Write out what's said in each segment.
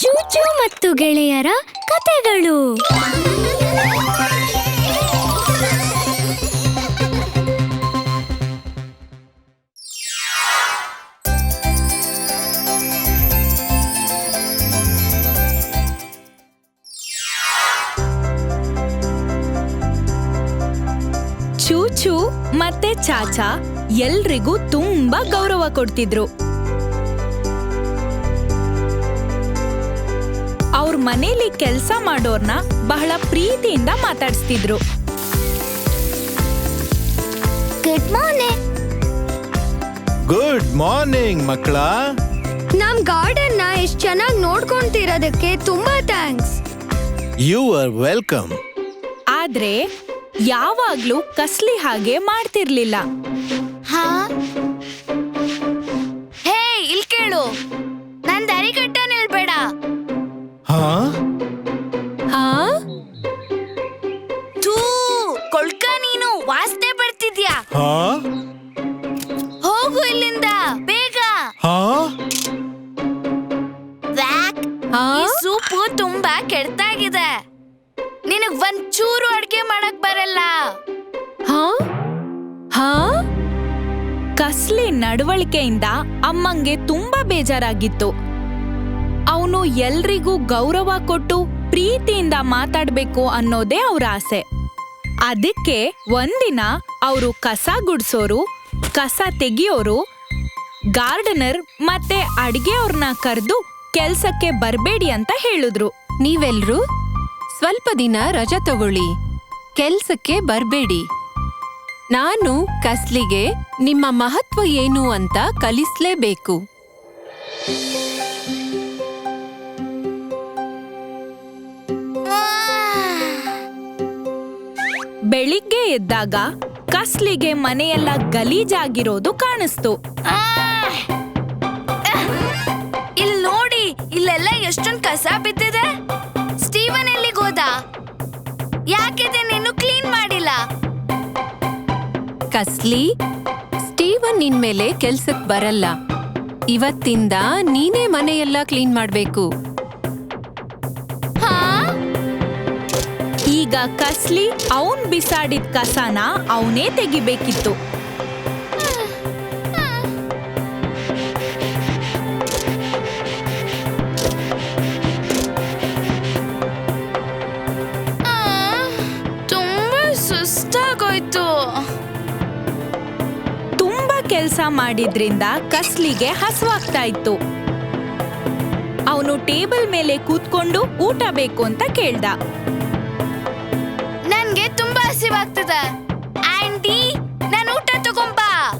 ಚೂಚು ಮತ್ತು ಗೆಳೆಯರ ಕತೆಗಳು. ಚೂಚು ಮತ್ತೆ ಚಾಚಾ ಎಲ್ರಿಗೂ ತುಂಬಾ ಗೌರವ ಕೊಡ್ತಿದ್ರು. ಅವ್ರ ಮನೇಲಿ ಕೆಲಸ ಮಾಡೋರ್ನ ಬಹಳ ಪ್ರೀತಿಯಿಂದ ಮಾತಾಡಿಸ್ತಿದ್ರು. ಗುಡ್ ಮಾರ್ನಿಂಗ್ ಗುಡ್ ಮಾರ್ನಿಂಗ್ ಮಕ್ಕಳ. ನಮ್ ಗಾರ್ಡನ್ನ ಎಷ್ಟ್ ಚೆನ್ನಾಗಿ ನೋಡ್ಕೊಂತಿರೋದಕ್ಕೆ ತುಂಬಾ ಥ್ಯಾಂಕ್ಸ್. ಯು ಆರ್ ವೆಲ್ಕಮ್ ಆದ್ರೆ ಯಾವಾಗ್ಲೂ ಕಸ್ಲಿ ಹಾಗೆ ಮಾಡ್ತಿರ್ಲಿಲ್ಲ. ಕಸ್ಲಿ ನಡವಳಿಕೆಯಿಂದ ಅಮ್ಮಂಗೆ ತುಂಬಾ ಬೇಜಾರಾಗಿತ್ತು. ಅವನು ಎಲ್ರಿಗೂ ಗೌರವ ಕೊಟ್ಟು ಪ್ರೀತಿಯಿಂದ ಮಾತಾಡ್ಬೇಕು ಅನ್ನೋದೇ ಅವ್ರ ಆಸೆ. ಅದಕ್ಕೆ ಒಂದಿನ ಅವರು ಕಸ ಗುಡ್ಸೋರು, ಕಸ ತೆಗಿಯೋರು, ಗಾರ್ಡನರ್ ಮತ್ತೆ ಅಡ್ಗೆಯವ್ರನ್ನ ಕರೆದು ಕೆಲ್ಸಕ್ಕೆ ಬರಬೇಡಿ ಅಂತ ಹೇಳಿದ್ರು. ನೀವೆಲ್ರೂ ಸ್ವಲ್ಪ ದಿನ ರಜಾ ತಗೊಳ್ಳಿ. ಕೆಲ್ಸಕ್ಕೆ ಬರ್ಬೇಡಿ. ನಾನು ಕಸ್ಲಿಗೆ ನಿಮ್ಮ ಮಹತ್ವ ಏನು ಅಂತ ಕಲಿಸ್ಲೇಬೇಕು. ಬೆಳಿಗ್ಗೆ ಎದ್ದಾಗ ಕಸ್ಲಿಗೆ ಮನೆಯೆಲ್ಲ ಗಲೀಜಾಗಿರೋದು ಕಾಣಿಸ್ತು. ಇಲ್ಲಿ ನೋಡಿ, ಇಲ್ಲೆಲ್ಲ ಎಷ್ಟೊಂದ್ ಕಸ ಬಿದ್ದಿದೆ. ಸ್ಟೀವನ್ ಎಲ್ಲಿಗೋದ? ಯಾಕಿದೆ ನೀನು ಕ್ಲೀನ್ ಕಸ್ಲಿ ಸ್ಟೀವನ್ ನಿನ್ಮೇಲೆ ಕೆಲ್ಸಕ್ ಬರಲ್ಲ. ಇವತ್ತಿಂದ ನೀನೇ ಮನೆಯೆಲ್ಲ ಕ್ಲೀನ್ ಮಾಡ್ಬೇಕು. ಈಗ ಕಸ್ಲಿ, ಅವನ್ ಬಿಸಾಡಿದ ಕಸನ ಅವನೇ ತೆಗಿಬೇಕಿತ್ತು. ಕೆಲ್ಸ ಮಾಡಿದ್ರಿಂದ ಕಸ್ಲಿಗೆ ಹಸುವಾಗ್ತಾ ಇತ್ತು ಅವನು ಟೇಬಲ್ ಮೇಲೆ ಕೂತ್ಕೊಂಡು ಊಟ ಬೇಕು ಅಂತ ಕೇಳ್ದ. ನನ್ಗೆ ತುಂಬಾ ಹಸಿವಾಗ್ತದೆ. ಆಂಟಿ ನಾನು ಊಟ ತಗೊಂಬಾ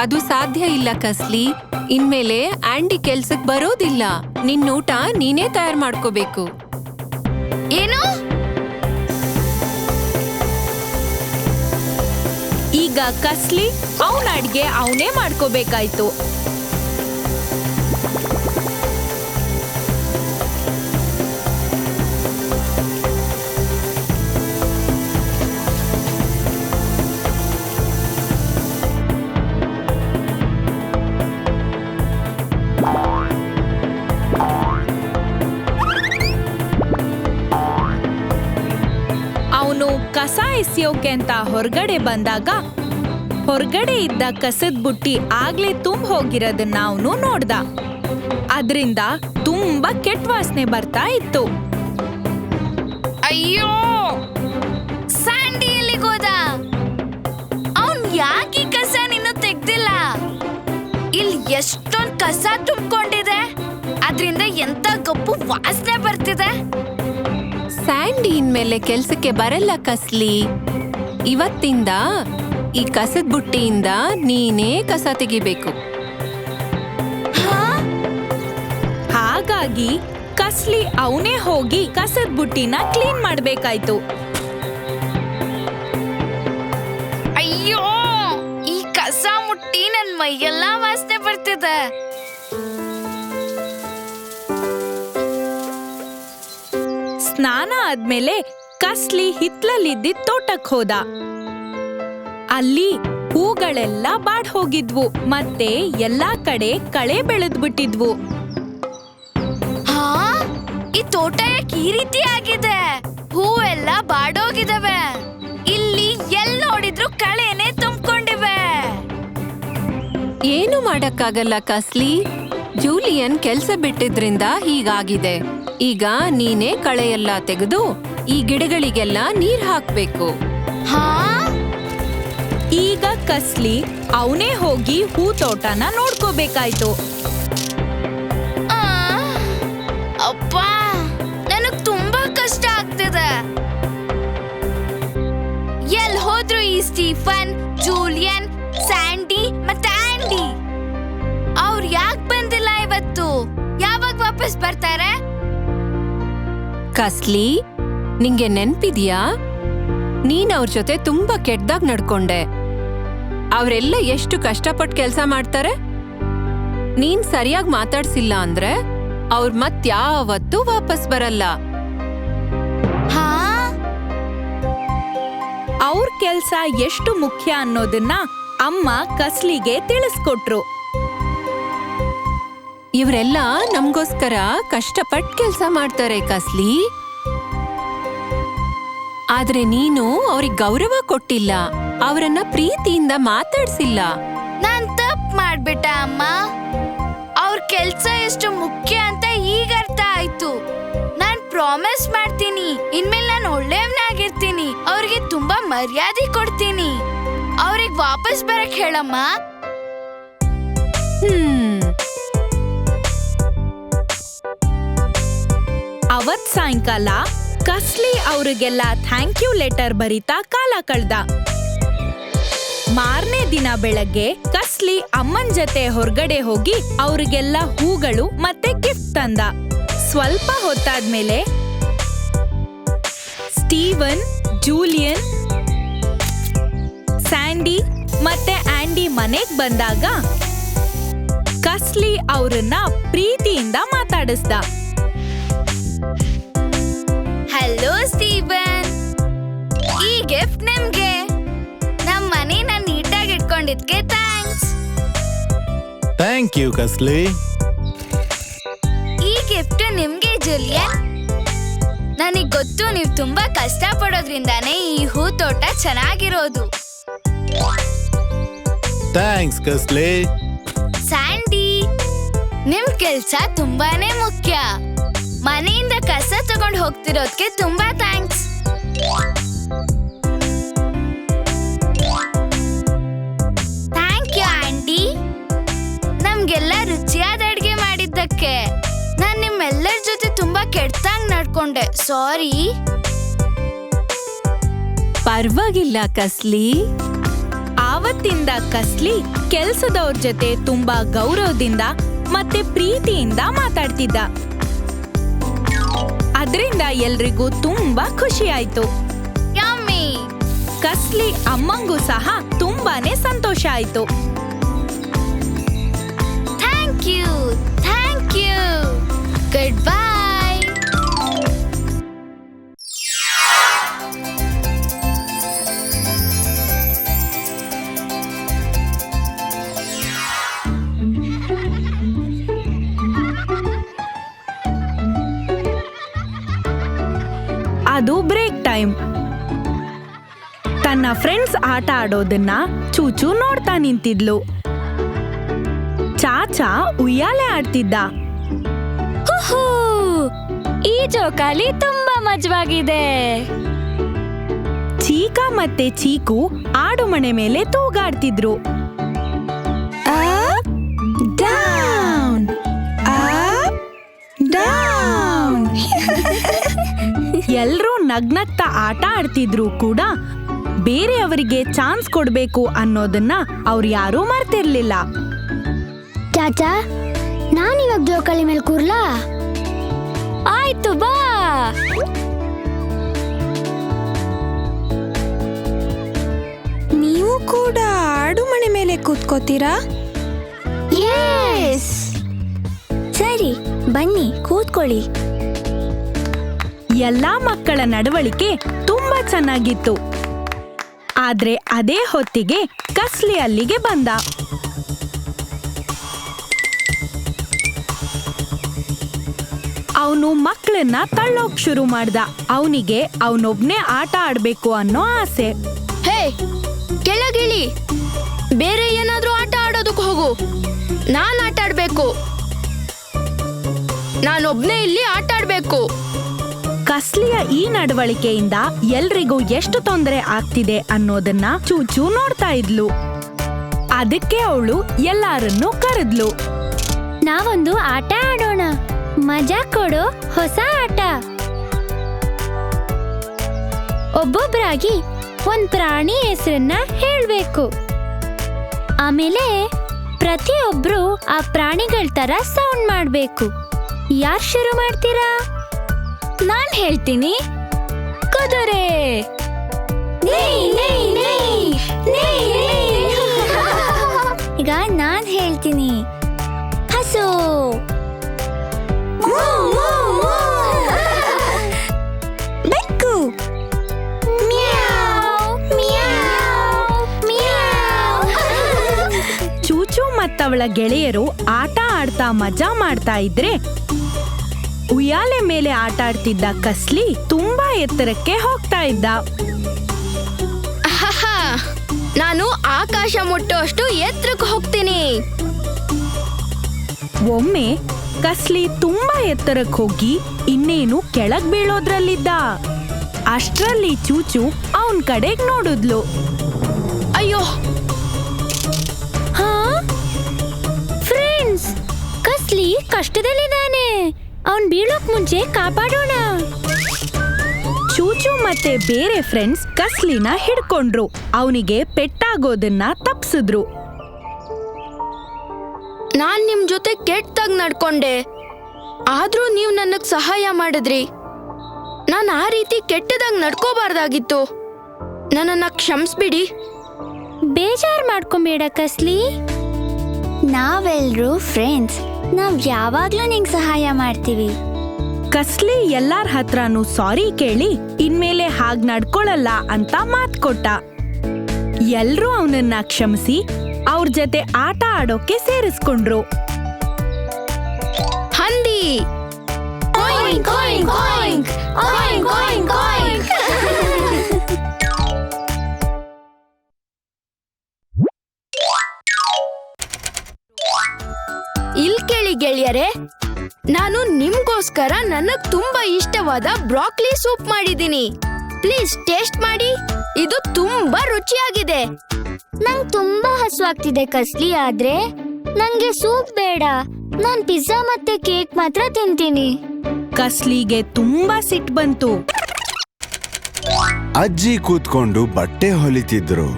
ಅದು ಸಾಧ್ಯ ಇಲ್ಲ ಕಸ್ಲಿ. ಇನ್ಮೇಲೆ ಆಂಟಿ ಕೆಲ್ಸಕ್ ಬರೋದಿಲ್ಲ. ನಿನ್ನೂಟ ನೀನೇ ತಯಾರು ಮಾಡ್ಕೋಬೇಕು. ಏನು? ಈಗ ಕಸ್ಲಿ ಅವನ ಅಡ್ಗೆ ಅವನೇ ಮಾಡ್ಕೋಬೇಕಾಯ್ತು ಕಸ ಎಸೆಯೋಕೆ ಅಂತ ಹೊರಗಡೆ ಬಂದಾಗ ಹೊರಗಡೆ ಇದ್ದ ಕಸದ ಬುಟ್ಟಿ ಆಗ್ಲೇ ತುಂಬ ಹೋಗಿರೋದನ್ನ ಅವನು ನೋಡ್ದ. ಅದರಿಂದ ತುಂಬಾ ಕೆಟ್ಟ ವಾಸನೆ ಬರ್ತಾ ಇತ್ತು. ಅಯ್ಯೋ! ಸ್ಯಾಂಡಿ ಎಲ್ಲಿಗೆ ಹೋದ? ಅವನ್ ಯಾಕೆ ಕಸ ನೀನು ತೆಗ್ದಿಲ್ಲ? ಇಲ್ಲಿ ಎಷ್ಟೊಂದ್ ಕಸ ತುಂಬಿಕೊಂಡಿದೆ? ಅದರಿಂದ ಎಂತ ಕಪ್ಪು ವಾಸನೆ ಬರ್ತಿದೆ? ಸ್ಯಾಂಡಿ ಇನ್ಮೇಲೆ ಕೆಲ್ಸಕ್ಕೆ ಬರಲ್ಲ ಕಸ್ಲಿ. ಇವತ್ತಿಂದ ಈ ಕಸದ ಬುಟ್ಟಿಯಿಂದ ನೀನೇ ಕಸ ತೆಗಿಬೇಕು. ಹಾ? ಹಾಗಾಗಿ ಕಸ್ಲಿ ಅವನೇ ಹೋಗಿ ಕಸದ ಬುಟ್ಟಿನ ಕ್ಲೀನ್ ಮಾಡ್ಬೇಕಾಯ್ತು. ಅಯ್ಯೋ ಈ ಕಸ ಮುಟ್ಟಿ ನನ್ ಮೈಯೆಲ್ಲ ವಾಸನೆ ಬರ್ತಿದೆ. ಸ್ನಾನ ಆದ್ಮೇಲೆ ಕಸ್ಲಿ ಹಿತ್ಲಲ್ಲಿದ್ದಿದ್ ತೋಟಕ್ ಹೋದ. ಅಲ್ಲಿ ಹೂಗಳೆಲ್ಲ ಬಾಡ್ ಹೋಗಿದ್ವು ಮತ್ತೆ ಎಲ್ಲಾ ಕಡೆ ಕಳೆ ಬೆಳೆದ್ಬಿಟ್ಟಿದ್ವು. ಈ ತೋಟ ಯಾಕೆ ಈ ರೀತಿ ಆಗಿದೆ. ಹೂವೆಲ್ಲ ಬಾಡೋಗಿದವೆ. ಇಲ್ಲಿ ಎಲ್ ನೋಡಿದ್ರು ಕಳೆನೆ ತುಂಬಿಕೊಂಡಿವೆ. ಏನು ಮಾಡಕ್ಕಾಗಲ್ಲ ಕಸ್ಲಿ? ಜೂಲಿಯನ್ ಕೆಲ್ಸ ಬಿಟ್ಟಿದ್ರಿಂದ ಹೀಗಾಗಿದೆ. ಈಗ ನೀನೇ ಕಳೆಯೆಲ್ಲ ತೆಗೆದು ಈ ಗಿಡಗಳಿಗೆಲ್ಲ ನೀರ್ ಹಾಕ್ಬೇಕು. ಹಾ? ಈಗ ಕಸ್ಲಿ ಅವನೇ ಹೋಗಿ ಹೂ ತೋಟನ ನೋಡ್ಕೋಬೇಕಾಯ್ತು. ಆ, ಅಪ್ಪ ನನಗ್ ತುಂಬಾ ಕಷ್ಟ ಆಗ್ತದೆ. ಎಲ್ ಹೋದ್ರು ಈ ಸ್ಟೀಫನ್ ಜೂಲಿಯನ್ ಸ್ಯಾಂಡಿ ಮತ್ತೆ ಆಂಡಿ? ಅವ್ರು ಯಾಕೆ ಬಂದಿಲ್ಲ ಇವತ್ತು? ಯಾವಾಗ ವಾಪಸ್ ಬರ್ತಾರೆ? ಕಸ್ಲಿ ನಿಂಗೆ ನೆನ್ಪಿದ್ಯಾ? ನೀನ್ ಅವ್ರ ಜೊತೆ ತುಂಬಾ ಕೆಟ್ಟದಾಗ್ ನಡ್ಕೊಂಡೆ. ಅವರೆಲ್ಲ ಎಷ್ಟು ಕಷ್ಟಪಟ್ಟು ಕೆಲಸ ಮಾಡ್ತಾರೆ? ನೀನ್ ಸರಿಯಾಗಿ ಮಾತಾಡ್ಸಿಲ್ಲ ಅಂದ್ರೆ ಅವ್ರ ಮತ್ಯಾವತ್ತೂ ವಾಪಸ್ ಬರಲ್ಲ. ಹಾ? ಅವ್ರ ಕೆಲ್ಸ ಎಷ್ಟು ಮುಖ್ಯ ಅನ್ನೋದನ್ನ ಅಮ್ಮ ಕಸ್ಲಿಗೆ ತಿಳಿಸ್ಕೊಟ್ರು. ಇವರೆಲ್ಲ ನಮ್ಗೋಸ್ಕರ ಕಷ್ಟಪಟ್ಟು ಕೆಲಸ ಮಾಡ್ತಾರೆ ಕಸ್ಲಿ. ಆದ್ರೆ ನೀನು ಅವ್ರಿಗೆ ಗೌರವ ಕೊಟ್ಟಿಲ್ಲ. ಅವರನ್ನ ಪ್ರೀತಿಯಿಂದ ಮಾತಾಡ್ಸಿಲ್ಲ. ನಾನ್ ತಪ್ಪು ಮಾಡ್ಬಿಟ್ಟ ಅಮ್ಮ. ಅವ್ರ ಕೆಲ್ಸ ಎಷ್ಟು ಮುಖ್ಯ ಅಂತ ಈಗ ಅರ್ಥ ಆಯ್ತು. ನಾನ್ ಪ್ರಾಮಿಸ್ ಮಾಡ್ತೀನಿ. ಇನ್ಮೇಲೆ ನಾನು ಒಳ್ಳೆಯವನಾಗಿರ್ತೀನಿ. ಅವ್ರಿಗೆ ತುಂಬಾ ಮರ್ಯಾದೆ ಕೊಡ್ತೀನಿ. ಅವ್ರಿಗೆ ವಾಪಸ್ ಬರಕ್ ಹೇಳಮ್ಮ. ಹ್ಮ್. ಅವತ್ ಸಾಯಂಕಾಲ ಕಸ್ಲಿ ಅವ್ರಿಗೆಲ್ಲ ಥ್ಯಾಂಕ್ ಯು ಲೆಟರ್ ಬರೀತಾ ಕಾಲ ಕಳ್ದ. ಮಾರನೇ ದಿನ ಬೆಳಗ್ಗೆ ಕಸ್ಲಿ ಅಮ್ಮನ್ ಜೊತೆ ಹೊರಗಡೆ ಹೋಗಿ ಅವರಿಗೆಲ್ಲ ಹೂಗಳು ಮತ್ತೆ ಗಿಫ್ಟ್ ತಂದ. ಸ್ವಲ್ಪ ಹೊತ್ತಾದ್ಮೇಲೆ ಸ್ಟೀವನ್, ಜೂಲಿಯನ್, ಸ್ಯಾಂಡಿ ಮತ್ತೆ ಆಂಡಿ ಮನೆಗ್ ಬಂದಾಗ ಕಸ್ಲಿ ಅವ್ರನ್ನ ಪ್ರೀತಿಯಿಂದ ಮಾತಾಡಿಸ್ದ. ಹಲೋ ಸ್ಟೀವನ್ ಥ್ಯಾಂಕ್ ಯು ಕಸ್ಲಿ ಈ ಗಿಫ್ಟ್ ನಿಮ್ಗೆ ಜೂಲಿಯನ್. ನನಗ್ ಗೊತ್ತು ನೀವು ತುಂಬಾ ಕಷ್ಟ ಪಡೋದ್ರಿಂದಾನೇ ಈ ಹೂ ತೋಟ ಚೆನ್ನಾಗಿರೋದು. ಥ್ಯಾಂಕ್ಸ್ ಕಸ್ಲಿ ಸ್ಯಾಂಡಿ ನಿಮ್ ಕೆಲ್ಸ ತುಂಬಾನೇ ಮುಖ್ಯ. ಮನೆಯಿಂದ ಕಸ ತಗೊಂಡ್ ಹೋಗ್ತಿರೋದಕ್ಕೆ ತುಂಬಾ ಕೆಟ್ಟದಾಗ್ ನಡ್ಕೊಂಡೆ. ಸಾರಿ ಪರವಾಗಿಲ್ಲ ಕಸ್ಲಿ. ಆವತ್ತಿಂದ ಕಸ್ಲಿ ಕೆಲ್ಸದವ್ರ ಜೊತೆ ತುಂಬಾ ಗೌರವದಿಂದ ಮತ್ತೆ ಪ್ರೀತಿಯಿಂದ ಮಾತಾಡ್ತಿದ್ದ. ಅದರಿಂದ ಎಲ್ರಿಗೂ ತುಂಬಾ ಖುಷಿ ಆಯ್ತು ಯಮ್ಮಿ ಕಸ್ಲಿ ಅಮ್ಮಂಗೂ ಸಹ ತುಂಬಾನೇ ಸಂತೋಷ ಆಯ್ತು. Thank you thank you good boy ಅದು ಬ್ರೇಕ್ ಟೈಮ್. ತನ್ನ ಫ್ರೆಂಡ್ಸ್ ಆಟ ಆಡೋದನ್ನ ಚೂಚು ನೋಡ್ತಾ ನಿಂತಿದ್ಲು. ಚಾಚಾ ಉಯ್ಯಾಲೆ ಆಡ್ತಿದ್ದ. ಈ ಜೋಕಾಲಿ ತುಂಬಾ ಮಜವಾಗಿದೆ. ಚೀಕಾ ಮತ್ತೆ ಚೀಕು ಆಡುಮಣೆ ಮೇಲೆ ತೂಗಾಡ್ತಿದ್ರು. ಎಲ್ರೂ ನಗ್ನಗ್ತಾ ಆಟ ಆಡ್ತಿದ್ರು ಕೂಡ ಬೇರೆಯವರಿಗೆ ಚಾನ್ಸ್ ಕೊಡ್ಬೇಕು ಅನ್ನೋದನ್ನ ಅವ್ರು ಯಾರೂ ಮರ್ತಿರ್ಲಿಲ್ಲ. ಚಾಚಾ ನಾನಿವಾಗ ಜೋಕಾಲಿ ಮೇಲೆ ಕೂರ್ಲಾ? ಆಯ್ತು ಬಾ. ನೀವು ಕೂಡ ಆಡು ಮನೆ ಮೇಲೆ ಕೂತ್ಕೋತೀರಾ? ಎಸ್ ಸರಿ ಬನ್ನಿ ಕೂತ್ಕೊಳ್ಳಿ. ಎಲ್ಲಾ ಮಕ್ಕಳ ನಡವಳಿಕೆ ತುಂಬಾ ಚೆನ್ನಾಗಿತ್ತು. ಆದ್ರೆ ಅದೇ ಹೊತ್ತಿಗೆ ಕಸ್ಲಿ ಅಲ್ಲಿಗೆ ಬಂದ. ಅವನು ಮಕ್ಕಳನ್ನ ತಳ್ಳೋಕ್ ಶುರು ಮಾಡ್ದ. ಅವನಿಗೆ ಅವನೊಬ್ನೇ ಆಟ ಆಡ್ಬೇಕು ಅನ್ನೋ ಆಸೆ. ಹೇ, ಕೆಳಗಿಳಿ. ಬೇರೆ ಏನಾದ್ರೂ ಆಟ ಆಡೋದಕ್ಕೆ ಹೋಗು. ನಾನ್ ಆಟ ಆಡ್ಬೇಕು. ನಾನೊಬ್ನೇ ಇಲ್ಲಿ ಆಟ ಆಡ್ಬೇಕು. ಕಸ್ಲಿಯ ಈ ನಡವಳಿಕೆಯಿಂದ ಎಲ್ರಿಗೂ ಎಷ್ಟು ತೊಂದರೆ ಆಗ್ತಿದೆ ಅನ್ನೋದನ್ನ ಚೂಚು ನೋಡ್ತಾ ಇದ್ಲು. ಅದಕ್ಕೆ ಅವಳು ಎಲ್ಲಾರನ್ನೂ ಕರೆದ್ಲು. ನಾವೊಂದು ಆಟ ಆಡೋಣ. ಮಜಾ ಕೊಡೋ, ಹೊಸ ಆಟ. ಒಬ್ಬೊಬ್ಬರಾಗಿ ಒಂದ್ ಪ್ರಾಣಿ ಹೆಸರನ್ನ ಹೇಳ್ಬೇಕು. ಆಮೇಲೆ ಪ್ರತಿಯೊಬ್ರು ಆ ಪ್ರಾಣಿಗಳ ತರ ಸೌಂಡ್ ಮಾಡ್ಬೇಕು. ಯಾರು ಶುರು ಮಾಡ್ತೀರಾ? ನಾನ್ ಹೇಳ್ತೀನಿ. ಕುದುರೆ. ಈಗ ನಾನ್ ಹೇಳ್ತೀನಿ. ಹಸು. ಮತ್ತವಳ ಗೆಳೆಯರು ಆಟ ಆಡ್ತಾ ಮಜಾ ಮಾಡ್ತಾ ಇದ್ರೆ ಉಯ್ಯಾಲೆ ಮೇಲೆ ಆಟ ಆಡ್ತಿದ್ದ ಕಸ್ಲಿ ತುಂಬಾ ಎತ್ತರಕ್ಕೆ ಹೋಗ್ತಾ ಇದ್ದ. ನಾನು ಆಕಾಶ ಮುಟ್ಟುವಷ್ಟು ಎತ್ತರಕ್ಕೆ ಹೋಗ್ತೀನಿ. ಒಮ್ಮೆ ಕಸ್ಲಿ ತುಂಬಾ ಎತ್ತರಕ್ಕೆ ಹೋಗಿ ಇನ್ನೇನು ಕೆಳಗ್ ಬೀಳೋದ್ರಲ್ಲಿದ್ದ. ಅಷ್ಟ್ರಲ್ಲಿ ಚೂಚು ಅವನ್ ಕಡೆಗ್ ನೋಡಿದ್ಲು. ಅಯ್ಯೋ. ಹಾ? ಫ್ರೆಂಡ್ಸ್ ಕಸ್ಲಿ ಕಷ್ಟದಲ್ಲಿದ್ದಾನೆ. ಅವನ್ ಬೀಳೋಕ್ ಮುಂಚೆ ಕಾಪಾಡೋಣ. ಚೂಚು ಮತ್ತೆ ಬೇರೆ ಫ್ರೆಂಡ್ಸ್ ಕಸ್ಲಿನ ಹಿಡ್ಕೊಂಡ್ರು. ಅವನಿಗೆ ಪೆಟ್ಟಾಗೋದನ್ನ ತಪ್ಸಿದ್ರು. ನಾನ್ ನಿಮ್ ಜೊತೆ ಕೆಟ್ಟದಾಗ ನಡ್ಕೊಂಡೆ. ಆದ್ರೂ ನೀವ್ ನನಗ್ ಸಹಾಯ ಮಾಡಿದ್ರಿ. ನಾನ್ ಆ ರೀತಿ ಕೆಟ್ಟದಾಗ ನಡ್ಕೋಬಾರ್ದಾಗಿತ್ತು. ನನ್ನನ್ನ ಕ್ಷಮಿಸ್ಬಿಡಿ. ಬೇಜಾರ್ ಮಾಡ್ಕೊಂಬೇಡ ಕಸ್ಲಿ. ನಾವೆಲ್ರೂ ಫ್ರೆಂಡ್ಸ್ ನಾವ್ ಯಾವಾಗ್ಲೂ ನಿಂಗ್ ಸಹಾಯ ಮಾಡ್ತೀವಿ. ಕಸ್ಲಿ ಎಲ್ಲಾರ್ ಹತ್ರನೂ ಸಾರಿ ಕೇಳಿ ಇನ್ಮೇಲೆ ಹಾಗ್ ನಡ್ಕೊಳಲ್ಲ ಅಂತ ಮಾತ್ ಕೊಟ್ಟ. ಎಲ್ರೂ ಅವನನ್ನ ಕ್ಷಮಿಸಿ ಅವ್ರ ಜೊತೆ ಆಟ ಆಡೋಕೆ ಸೇರಿಸ್ಕೊಂಡ್ರು. ಹಂದಿ. ಗೆಳೆಯರೆ ನಾನು ನಿಮ್ಗೋಸ್ಕರ ನನಗ್ ತುಂಬಾ ಇಷ್ಟವಾದ ಬ್ರಾಕ್ಲಿ ಸೂಪ್ ಮಾಡಿದ್ದೀನಿ. ಪ್ಲೀಸ್ ಟೇಸ್ಟ್ ಮಾಡಿ. ಇದು ತುಂಬಾ ರುಚಿಯಾಗಿದೆ. ನಂಗ್ ತುಂಬಾ ಹಸುವಾಗ್ತಿದೆ ಕಸ್ಲಿ ಆದ್ರೆ ನಂಗೆ ಸೂಪ್ ಬೇಡ. ನಾನ್ ಪಿಜ್ಜಾ ಮತ್ತೆ ಕೇಕ್ ಮಾತ್ರ ತಿಂತೀನಿ. ಕಸ್ಲಿಗೆ ತುಂಬಾ ಸಿಟ್ ಬಂತು. ಅಜ್ಜಿ ಕೂತ್ಕೊಂಡು ಬಟ್ಟೆ ಹೊಲಿತಿದ್ರು.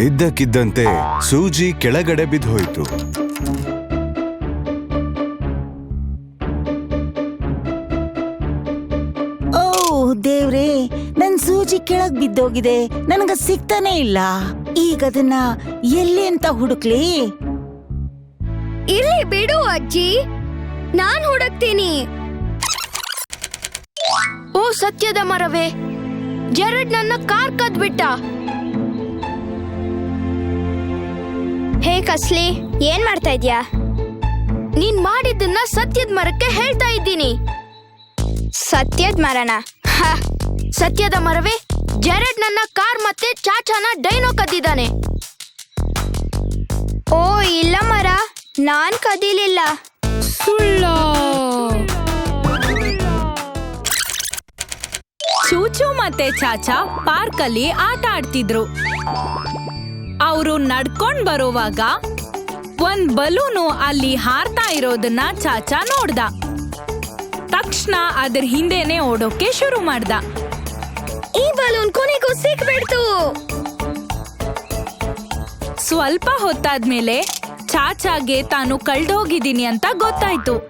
ಇದ್ದಕ್ಕಿದ್ದಂತೆ ಸೂಜಿ ಕೆಳಗಡೆ ಬಿದ್ದೋಯ್ತು ದೇವ್ರೇ, ನನ್ ಸೂಜಿ ಕೆಳಗ್ ಬಿದ್ದೋಗಿದೆ, ನನಗ ಸಿಗ್ತಾನೆ ಇಲ್ಲ. ಈಗ ಅದನ್ನ ಎಲ್ಲಿ ಅಂತ ಹುಡುಕ್ಲಿ? ಇರ್ಲಿ ಬಿಡು ಅಜ್ಜಿ, ನಾನ್ ಹುಡುಕ್ತೀನಿ. ಓ ಸತ್ಯದ ಮರವೇ, ಜರಡ್ ನನ್ನ ಕಾರ್ ಕದ್ಬಿಟ್ಟ. ಹೇ ಕಸ್ಲಿ, ಏನ್ ಮಾಡ್ತಾ ಇದ್ಯಾ? ನೀನ್ ಮಾಡಿದ್ದನ್ನ ಸತ್ಯದ ಮರಕ್ಕೆ ಹೇಳ್ತಾ ಇದ್ದೀನಿ. ಸತ್ಯದ ಮರನ? ಸತ್ಯದ ಮರವೇ ಜೆರೆಡ್ ನನ್ನ ಕಾರ್ ಮತ್ತೆ ಚಾಚಾನ ಡೈನೋ ಕದ್ದಿದ್ದಾನೆ. ಓ ಇಲ್ಲ ಮರ ನಾನ್ ಕದೀಲಿಲ್ಲ. ಚೂಚು ಮತ್ತೆ ಚಾಚಾ ಪಾರ್ಕ್ ಅಲ್ಲಿ ಆಟ ಆಡ್ತಿದ್ರು. ಅವರು ನಡ್ಕೊಂಡ್ ಬರುವಾಗ ಒಂದ್ ಬಲೂನು ಅಲ್ಲಿ ಹಾರ್ತಾ ಇರೋದನ್ನ ಚಾಚಾ ನೋಡ್ದ. ತಕ್ಷಣ ಅದ್ರ ಹಿಂದೆನೆ ಓಡೋಕೆ ಶುರು ಮಾಡ್ದ. ಈ ಬಲೂನ್ ಕೊನೆಗೂ ಸಿಕ್ಬಿಡ್ತು. ಸ್ವಲ್ಪ ಹೊತ್ತಾದ್ಮೇಲೆ ಚಾಚಾಗೆ ತಾನು ಕಳ್ದೋಗಿದ್ದೀನಿ ಅಂತ ಗೊತ್ತಾಯ್ತು.